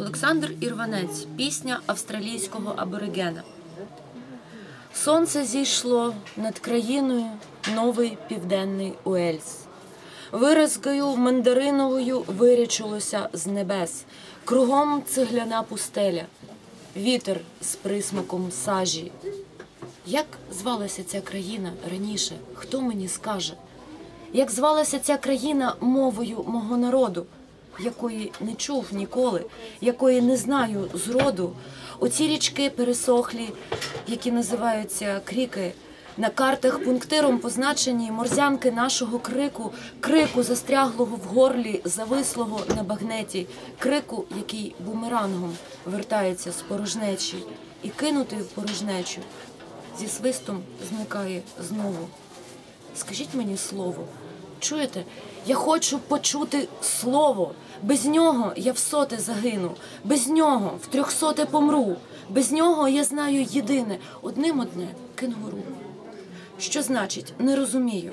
Олександр Ірванець, пісня австралійського аборигена. Сонце зійшло над країною новий південний Уельс. Виразкою мандариновою вирячилося з небес, кругом цегляна пустеля, вітер з присмаком сажі. Як звалася ця країна раніше? Хто мені скаже? Як звалася ця країна мовою мого народу, якої не чув ніколи, якої не знаю зроду? Оці річки пересохлі, які називаються кріки. На картах пунктиром позначені морзянки нашого крику, крику застряглого в горлі, завислого на багнеті, крику, який бумерангом вертається з порожнечі, і кинутий в порожнечу зі свистом зникає знову. Скажіть мені слово. Чуєте? Я хочу почути слово. Без нього я в соте загину, без нього в трьохсоте помру. Без нього я знаю єдине одним одне кенгуру. Що значить, не розумію.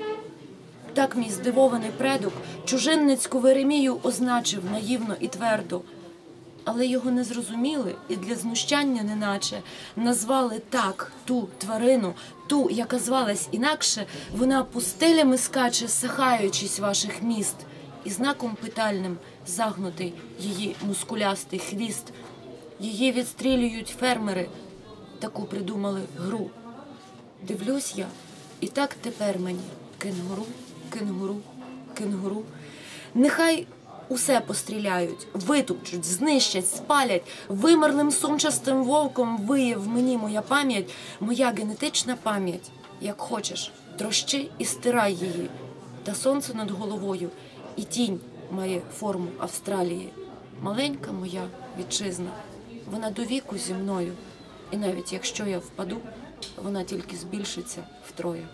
Так мій здивований предок чужинницьку Веремію означив наївно і твердо. Але його не зрозуміли і для знущання неначе назвали так ту тварину, ту, яка звалась інакше, вона пустелями скаче, сахаючись ваших міст, і знаком питальним загнутий її мускулястий хвіст. Її відстрілюють фермери, таку придумали гру. Дивлюсь я, і так тепер мені кенгуру, кенгуру, кенгуру. Нехай усе постріляють, витупчуть, знищать, спалять. Вимерлим сумчастим вовком виє в мені моя пам'ять, моя генетична пам'ять. Як хочеш, трощи і стирай її. Та сонце над головою, і тінь має форму Австралії. Маленька моя вітчизна, вона до віку зі мною. І навіть якщо я впаду, вона тільки збільшиться втроє.